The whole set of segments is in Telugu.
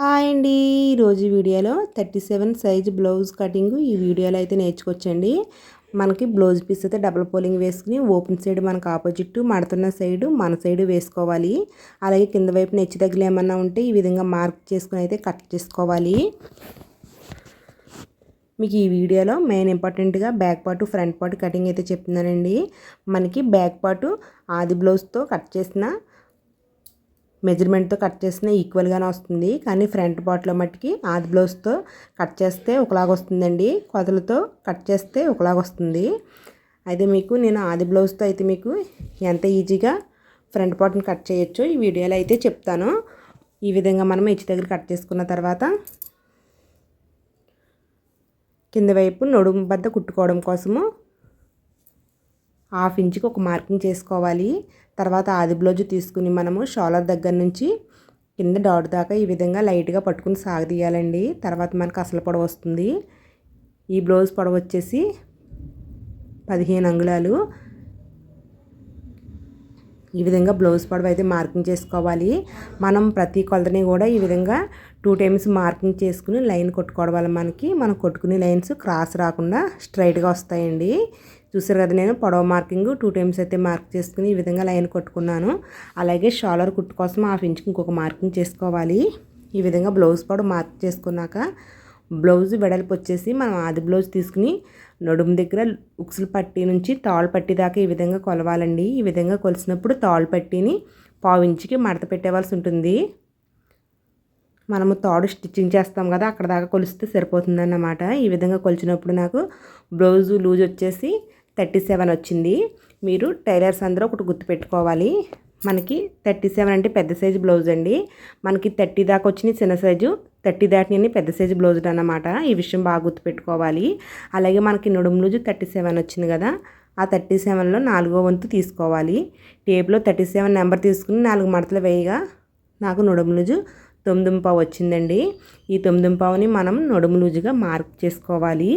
హాయ్ అండి. ఈరోజు వీడియోలో thirty seven size blouse cutting ఈ వీడియోలో అయితే నేర్చుకోవచ్చండి మనకి బ్లౌజ్ పీస్ అయితే డబుల్ పోలింగ్ వేసుకుని ఓపెన్ సైడ్ మనకు ఆపోజిట్ మడుతున్న సైడ్ మన సైడ్ వేసుకోవాలి. అలాగే కింద వైపు నెచ్చి దగ్గర ఏమన్నా ఉంటే ఈ విధంగా మార్క్ చేసుకుని అయితే కట్ చేసుకోవాలి. మీకు ఈ వీడియోలో మెయిన్ ఇంపార్టెంట్గా back part front part cutting అయితే చెప్తున్నానండి. మనకి బ్యాక్ పార్ట్ ఆది బ్లౌజ్తో కట్ చేసిన మెజర్మెంట్తో కట్ చేసిన ఈక్వల్గానే వస్తుంది. కానీ ఫ్రంట్ పార్ట్లో మట్టికి ఆది బ్లౌజ్తో కట్ చేస్తే ఒకలాగా వస్తుందండి. కొదలతో కట్ చేస్తే ఒకలాగా వస్తుంది. అయితే మీకు నేను ఆది బ్లౌజ్తో అయితే మీకు ఎంత ఈజీగా ఫ్రంట్ పార్ట్ని కట్ చేయొచ్చు ఈ వీడియోలో అయితే చెప్తాను. ఈ విధంగా మనం ఇచ్చి దగ్గర కట్ చేసుకున్న తర్వాత కింద వైపు నడుము బద్ద కుట్టుకోవడం కోసము హాఫ్ ఇంచుకి ఒక మార్కింగ్ చేసుకోవాలి. తర్వాత ఆది బ్లౌజ్ తీసుకుని మనము షోలర్ దగ్గర నుంచి కింద డాట్ దాకా ఈ విధంగా లైట్గా పట్టుకుని సాగదీయాలండి. తర్వాత మనకు అసలు పొడవ వస్తుంది. ఈ బ్లౌజ్ పొడవ వచ్చేసి పదిహేను అంగుళాలు. ఈ విధంగా బ్లౌజ్ పొడవ అయితే మార్కింగ్ చేసుకోవాలి. మనం ప్రతి కొలతని కూడా ఈ విధంగా టూ టైమ్స్ మార్కింగ్ చేసుకుని లైన్ కొట్టుకోవడం వల్ల మనకి మనం కొట్టుకునే లైన్స్ క్రాస్ రాకుండా స్ట్రైట్గా వస్తాయండి. చూసారు కదా నేను పొడవ మార్కింగ్ టూ టైమ్స్ అయితే మార్క్ చేసుకుని ఈ విధంగా లైన్ కొట్టుకున్నాను. అలాగే షాలర్ కుట్టు కోసం హాఫ్ ఇంచ్ ఇంకొక మార్కింగ్ చేసుకోవాలి. ఈ విధంగా బ్లౌజ్ పొడవు మార్క్ చేసుకున్నాక బ్లౌజ్ వెడల్పు వచ్చేసి మనం ఆది బ్లౌజ్ తీసుకుని నడుము దగ్గర ఉక్సులు పట్టి నుంచి తాళ్ళు పట్టి దాకా ఈ విధంగా కొలవాలండి. ఈ విధంగా కొలిసినప్పుడు తాళ్ళు పట్టిని పావించికి మడత పెట్టేవాల్సి ఉంటుంది. మనము తాడు స్టిచ్చింగ్ చేస్తాం కదా అక్కడ దాకా కొలిస్తే సరిపోతుందన్నమాట. ఈ విధంగా కొలిచినప్పుడు నాకు బ్లౌజు లూజ్ వచ్చేసి థర్టీ సెవెన్ వచ్చింది. మీరు టైలర్స్ అందరూ ఒకటి గుర్తుపెట్టుకోవాలి. మనకి థర్టీ సెవెన్ అంటే పెద్ద సైజు బ్లౌజ్ అండి. మనకి థర్టీ దాకా వచ్చిన చిన్న సైజు థర్టీ దాటిని పెద్ద సైజు బ్లౌజ్ అన్నమాట. ఈ విషయం బాగా గుర్తుపెట్టుకోవాలి. అలాగే మనకి నడుము లూజు థర్టీ సెవెన్ వచ్చింది కదా ఆ థర్టీ సెవెన్లో నాలుగో వంతు తీసుకోవాలి. టేప్లో థర్టీ సెవెన్ నెంబర్ తీసుకుని నాలుగు మడతలు వేయగా నాకు నడుము లూజు తొమ్దుంపావు వచ్చిందండి. ఈ తొమ్దుంపావుని మనం నడుము లూజుగా మార్క్ చేసుకోవాలి.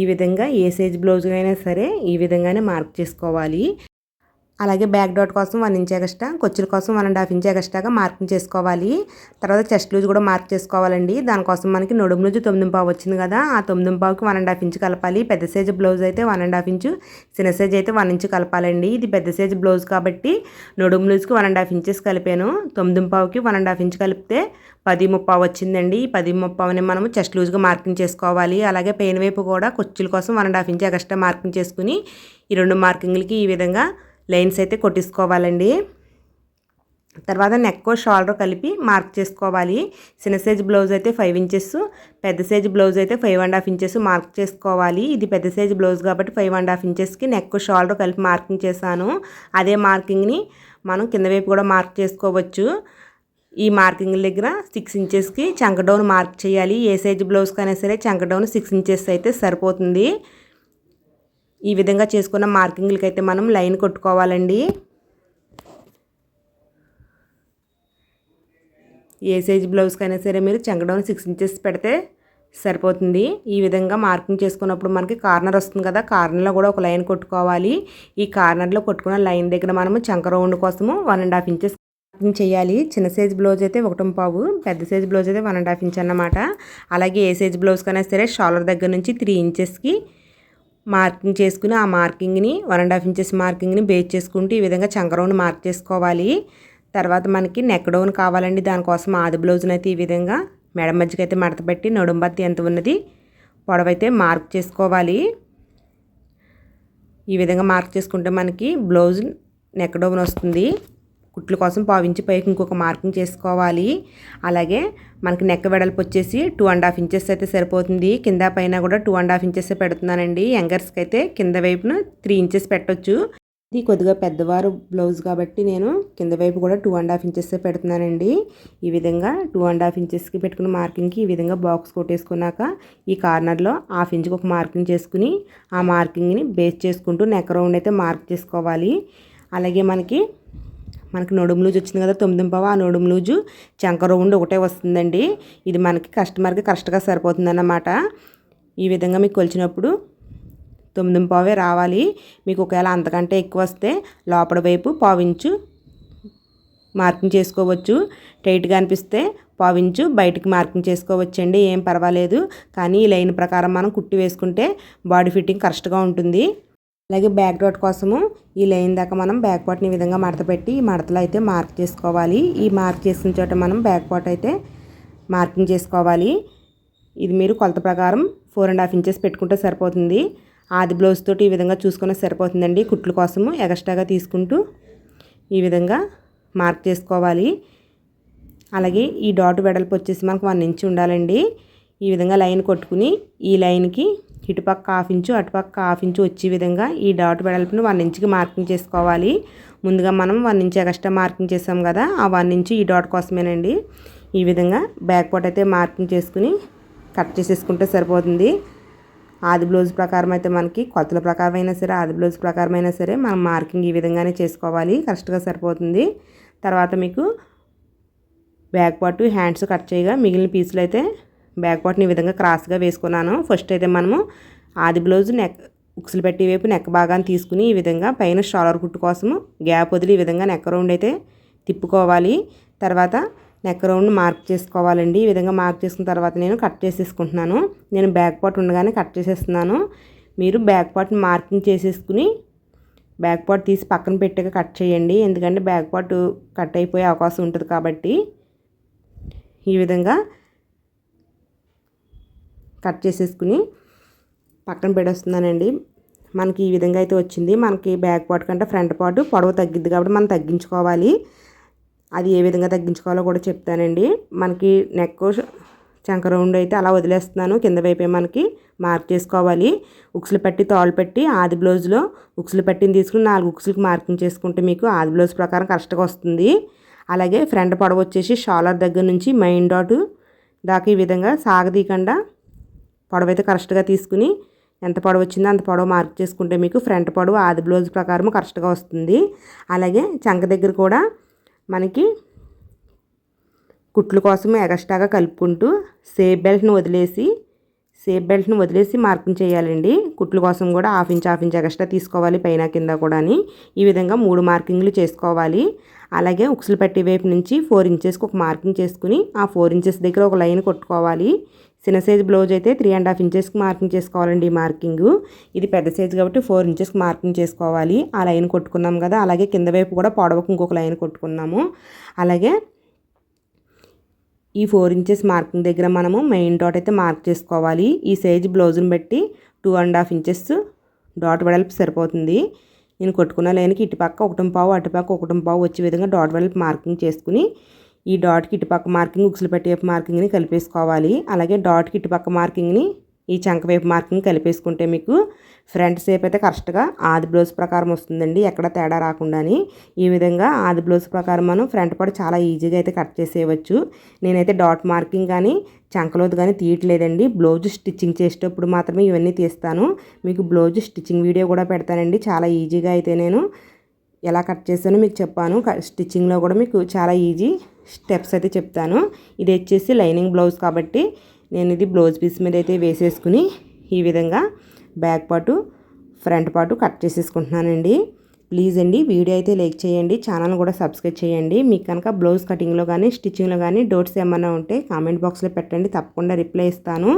ఈ విధంగా ఏ సైజ్ బ్లౌజ్ అయినా సరే ఈ విధంగానే మార్క్ చేసుకోవాలి. అలాగే బ్యాక్ డాట్ కోసం వన్ ఇంచ్ ఎక్స్ట్రా కొచ్చుల కోసం వన్ అండ్ హాఫ్ ఇంచ్ ఎగస్ట్రాగా మార్కింగ్ చేసుకోవాలి. తర్వాత చెస్ట్ లూజ్ కూడా మార్క్ చేసుకోవాలండి. దానికోసం మనకి నడుము లూజు తొమ్మిది పావు వచ్చింది కదా ఆ తొమ్మిది పావుకి వన్ అండ్ హాఫ్ ఇంచ్ కలపాలి. పెద్ద సైజు బ్లౌజ్ అయితే వన్ అండ్ హాఫ్ ఇంచు చిన్న సైజ్ అయితే వన్ ఇంచ్ కలపాలండి. ఇది పెద్ద సైజు బ్లౌజ్ కాబట్టి నడుము లూజ్కి వన్ అండ్ హాఫ్ ఇంచెస్ కలిపాను. తొమ్మిది పావుకి వన్ అండ్ హాఫ్ ఇంచ్ కలిపితే పది ముప్పావు వచ్చిందండి. ఈ పది ముప్పావుని మనము చెస్ట్ లూజ్గా మార్కింగ్ చేసుకోవాలి. అలాగే పెయిన్ వైపు కూడా కుర్చీల కోసం one and half inch extra marking చేసుకుని ఈ రెండు మార్కింగ్లకి ఈ విధంగా లైన్స్ అయితే కొట్టించుకోవాలండి. తర్వాత నెక్ షోల్డర్ కలిపి మార్క్ చేసుకోవాలి. చిన్న సైజ్ బ్లౌజ్ అయితే ఫైవ్ ఇంచెస్ పెద్ద సైజ్ బ్లౌజ్ అయితే five and half inches mark చేసుకోవాలి. ఇది పెద్ద సైజ్ బ్లౌజ్ కాబట్టి ఫైవ్ అండ్ హాఫ్ ఇంచెస్కి నెక్ షోల్డర్ కలిపి మార్కింగ్ చేశాను. అదే మార్కింగ్ని మనం కింద వైపు కూడా మార్క్ చేసుకోవచ్చు. ఈ మార్కింగ్ దగ్గర సిక్స్ ఇంచెస్కి చంక డౌన్ మార్క్ చేయాలి. ఏ సైజ్ బ్లౌజ్కైనా సరే చంక డౌన్ సిక్స్ ఇంచెస్ అయితే సరిపోతుంది. ఈ విధంగా చేసుకున్న మార్కింగ్లకి అయితే మనం లైన్ కొట్టుకోవాలండి. ఏ సైజ్ బ్లౌజ్కైనా సరే మీరు చంకడౌన్ సిక్స్ ఇంచెస్ పెడితే సరిపోతుంది. ఈ విధంగా మార్కింగ్ చేసుకున్నప్పుడు మనకి కార్నర్ వస్తుంది కదా కార్నర్లో కూడా ఒక లైన్ కొట్టుకోవాలి. ఈ కార్నర్లో కొట్టుకున్న లైన్ దగ్గర మనము చంక రౌండ్ కోసము one and half inches marking చేయాలి. చిన్న సైజ్ బ్లౌజ్ అయితే ఒకటం పావు పెద్ద సైజ్ బ్లౌజ్ అయితే వన్ అండ్ హాఫ్ ఇంచ్ అన్నమాట. అలాగే ఏ సైజ్ బ్లౌజ్కైనా సరే షాలర్ దగ్గర నుంచి త్రీ ఇంచెస్కి మార్కింగ్ చేసుకుని ఆ మార్కింగ్ని వన్ అండ్ హాఫ్ ఇంచెస్ మార్కింగ్ని బేస్ చేసుకుంటూ ఈ విధంగా చంకరౌండ్ మార్క్ చేసుకోవాలి. తర్వాత మనకి నెక్ డౌన్ కావాలండి. దానికోసం ఆది బ్లౌజ్ని అయితే ఈ విధంగా మెడ మధ్యకైతే మడత పెట్టి నడుంబత్తి ఎంత ఉన్నది పొడవైతే మార్క్ చేసుకోవాలి. ఈ విధంగా మార్క్ చేసుకుంటే మనకి బ్లౌజ్ నెక్ డౌన్ వస్తుంది. కుట్లు కోసం పావించి పైకి ఇంకొక మార్కింగ్ చేసుకోవాలి. అలాగే మనకి నెక్క వెడల్పు వచ్చేసి టూ అండ్ హాఫ్ ఇంచెస్ అయితే సరిపోతుంది. కింద పైన కూడా టూ అండ్ హాఫ్ ఇంచెస్ పెడుతున్నానండి. యంగర్స్కి అయితే కింద వైపున త్రీ ఇంచెస్ పెట్టొచ్చు. ఇది కొద్దిగా పెద్దవారు బ్లౌజ్ కాబట్టి నేను కింద వైపు కూడా టూ అండ్ హాఫ్ ఇంచెస్ పెడుతున్నానండి. ఈ విధంగా టూ అండ్ హాఫ్ ఇంచెస్కి పెట్టుకున్న మార్కింగ్కి ఈ విధంగా బాక్స్ కొట్టేసుకున్నాక ఈ కార్నర్లో హాఫ్ ఇంచ్కి ఒక మార్కింగ్ చేసుకుని ఆ మార్కింగ్ని బేస్ చేసుకుంటూ నెక్ రౌండ్ అయితే మార్క్ చేసుకోవాలి. అలాగే మనకి మనకి నడుము లూజ్ వచ్చింది కదా తొమ్మిది పావు ఆ నడుము లూజు చంక రౌండ్ ఒకటే వస్తుందండి. ఇది మనకి కస్టమర్కి కరెక్ట్గా సరిపోతుందన్నమాట. ఈ విధంగా మీకు కొలిచినప్పుడు తొమ్మిది పావే రావాలి. మీకు ఒకవేళ అంతకంటే ఎక్కువ వస్తే లోపల వైపు పావించు మార్కింగ్ చేసుకోవచ్చు. టైట్గా అనిపిస్తే పావించు బయటికి మార్కింగ్ చేసుకోవచ్చండి ఏం పర్వాలేదు. కానీ ఈ లైన్ ప్రకారం మనం కుట్టి వేసుకుంటే బాడీ ఫిట్టింగ్ కరెక్ట్గా ఉంటుంది. అలాగే బ్యాక్ డాట్ కోసము ఈ లైన్ దాకా మనం బ్యాక్ పార్ట్ని ఈ విధంగా మడత పెట్టి ఈ మడతలు అయితే మార్క్ చేసుకోవాలి. ఈ మార్క్ చేసిన చోట మనం బ్యాక్ పార్ట్ అయితే మార్కింగ్ చేసుకోవాలి. ఇది మీరు కొలత ప్రకారం ఫోర్ అండ్ హాఫ్ ఇంచెస్ పెట్టుకుంటే సరిపోతుంది. ఆది బ్లౌజ్ తోటి ఈ విధంగా చూసుకునే సరిపోతుందండి. కుట్ల కోసము ఎక్స్ట్రాగా తీసుకుంటూ ఈ విధంగా మార్క్ చేసుకోవాలి. అలాగే ఈ డాట్ వెడల్పు వచ్చేసి మనకు వన్ ఇంచ్ ఉండాలండి. ఈ విధంగా లైన్ కొట్టుకుని ఈ లైన్కి ఇటుపక్క హాఫ్ ఇంచు అటుపక్క హాఫ్ ఇంచు వచ్చే విధంగా ఈ డాట్ వెడల్పును వన్ ఇంచుకి మార్కింగ్ చేసుకోవాలి. ముందుగా మనం వన్ ఇంచ్ ఎక్స్ట్రా మార్కింగ్ చేసాం కదా ఆ వన్ ఇంచు ఈ డాట్ కోసమేనండి. ఈ విధంగా బ్యాక్ పార్ట్ అయితే మార్కింగ్ చేసుకుని కట్ చేసేసుకుంటే సరిపోతుంది. ఆది బ్లౌజ్ ప్రకారం అయితే మనకి కొత్తల ప్రకారం అయినా సరే ఆది బ్లౌజ్ ప్రకారం అయినా సరే మనం మార్కింగ్ ఈ విధంగానే చేసుకోవాలి. కరెక్ట్గా సరిపోతుంది. తర్వాత మీకు బ్యాక్ పార్ట్ హ్యాండ్స్ కట్ చేయగా మిగిలిన పీసులు అయితే బ్యాక్ పార్ట్ని ఈ విధంగా క్రాస్గా వేసుకున్నాను. ఫస్ట్ అయితే మనము ఆది బ్లౌజ్ నెక్ ఉక్సులు పెట్టి వైపు నెక్ భాగాన్ని తీసుకుని ఈ విధంగా పైన షాలర్ కుట్టు కోసము గ్యాప్ వదిలి ఈ విధంగా నెక్ రౌండ్ అయితే తిప్పుకోవాలి. తర్వాత నెక్ రౌండ్ మార్క్ చేసుకోవాలండి. ఈ విధంగా మార్క్ చేసుకున్న తర్వాత నేను కట్ చేసేసుకుంటున్నాను. నేను బ్యాక్ పార్ట్ ఉండగానే కట్ చేసేస్తున్నాను. మీరు బ్యాక్ పార్ట్ మార్కింగ్ చేసేసుకుని బ్యాక్ పార్ట్ తీసి పక్కన పెట్టాక కట్ చేయండి. ఎందుకంటే బ్యాక్ పార్ట్ కట్ అయిపోయే అవకాశం ఉంటుంది కాబట్టి ఈ విధంగా కట్ చేసేసుకుని పక్కన పెడేస్తున్నానండి మనకి ఈ విధంగా అయితే వచ్చింది. మనకి బ్యాక్ పార్ట్ కంటే ఫ్రంట్ పార్ట్ పొడవు తగ్గిద్ది కాబట్టి మనం తగ్గించుకోవాలి. అది ఏ విధంగా తగ్గించుకోవాలో కూడా చెప్తానండి. మనకి నెక్ చంక రౌండ్ అయితే అలా వదిలేస్తున్నాను. కింద వైపే మనకి మార్క్ చేసుకోవాలి. ఉక్సులు పెట్టి తాళ్ళు పెట్టి ఆది బ్లౌజ్లో ఉక్సులు పెట్టిని తీసుకుని నాలుగు ఉక్సులకి మార్కింగ్ చేసుకుంటే మీకు ఆది బ్లౌజ్ ప్రకారం కరెక్ట్గా వస్తుంది. అలాగే ఫ్రంట్ పొడవు వచ్చేసి షాలర్ దగ్గర నుంచి మెయిన్ డాట్ దాకా ఈ విధంగా సాగదీయకుండా పొడవు అయితే కరెక్ట్గా తీసుకుని ఎంత పొడవు వచ్చిందో అంత పొడవు మార్క్ చేసుకుంటే మీకు ఫ్రంట్ పొడవు ఆది బ్లౌజ్ ప్రకారం కరెక్ట్గా వస్తుంది. అలాగే చంక దగ్గర కూడా మనకి కుట్లు కోసం ఎగస్ట్రాగా కలుపుకుంటూ సేఫ్ బెల్ట్ని వదిలేసి సేఫ్ బెల్ట్ని వదిలేసి మార్కింగ్ చేయాలండి. కుట్లు కోసం కూడా half inch half inch extra తీసుకోవాలి పైన కింద కూడా ఈ విధంగా మూడు మార్కింగ్లు చేసుకోవాలి. అలాగే ఉక్సులు పట్టి వైపు నుంచి ఫోర్ ఇంచెస్కి ఒక మార్కింగ్ చేసుకుని ఆ ఫోర్ ఇంచెస్ దగ్గర ఒక లైన్ కొట్టుకోవాలి. చిన్న సైజ్ బ్లౌజ్ అయితే త్రీ అండ్ హాఫ్ ఇంచెస్కి మార్కింగ్ చేసుకోవాలండి ఈ మార్కింగ్. ఇది పెద్ద సైజ్ కాబట్టి ఫోర్ ఇంచెస్కి మార్కింగ్ చేసుకోవాలి. ఆ లైన్ కొట్టుకున్నాం కదా అలాగే కింద వైపు కూడా పొడవకు ఇంకొక లైన్ కొట్టుకున్నాము. అలాగే ఈ ఫోర్ ఇంచెస్ మార్కింగ్ దగ్గర మనము మెయిన్ డాట్ అయితే మార్క్ చేసుకోవాలి. ఈ సైజ్ బ్లౌజ్ని బట్టి two and half inches dot వెడల్పు సరిపోతుంది. నేను కొట్టుకున్న లైన్కి ఇటుపక్క ఒకటం పావు అటుపక్క ఒకటం పావు వచ్చే విధంగా డాట్ వెడల్పు మార్కింగ్ చేసుకుని ఈ డాట్కి ఇటుపక్క మార్కింగ్ ఉక్సులు పెట్టే మార్కింగ్ని కలిపేసుకోవాలి. అలాగే డాట్కి ఇటుపక్క మార్కింగ్ని ఈ చంక వేపు మార్కింగ్ కలిపేసుకుంటే మీకు ఫ్రంట్ షేప్ అయితే కరెక్ట్గా ఆది బ్లౌజ్ ప్రకారం వస్తుందండి. ఎక్కడ తేడా రాకుండాని ఈ విధంగా ఆది బ్లౌజ్ ప్రకారం మనం ఫ్రంట్ పార్ట్ చాలా ఈజీగా అయితే కట్ చేసేయవచ్చు. నేనైతే డాట్ మార్కింగ్ కానీ చంకలోది కానీ తీయట్లేదండి. బ్లౌజ్ స్టిచ్చింగ్ చేసేటప్పుడు మాత్రమే ఇవన్నీ తీస్తాను. మీకు బ్లౌజ్ స్టిచ్చింగ్ వీడియో కూడా పెడతానండి. చాలా ఈజీగా అయితే నేను ఎలా కట్ చేశానో మీకు చెప్పాను. స్టిచ్చింగ్లో కూడా మీకు చాలా ఈజీ స్టెప్స్ అయితే చెప్తాను. ఇది వచ్చేసి లైనింగ్ బ్లౌజ్ కాబట్టి నేను ఇది బ్లౌజ్ పీస్ మీద అయితే వేసేసుకుని ఈ విధంగా బ్యాక్ పాటు ఫ్రంట్ పాటు కట్ చేసేసుకుంటున్నానండి. ప్లీజ్ అండి వీడియో అయితే లైక్ చేయండి ఛానల్ కూడా సబ్స్క్రైబ్ చేయండి. మీకు కనుక బ్లౌజ్ కటింగ్లో కానీ స్టిచ్చింగ్లో కానీ డౌట్స్ ఏమైనా ఉంటే కామెంట్ బాక్స్లో పెట్టండి తప్పకుండా రిప్లై ఇస్తాను.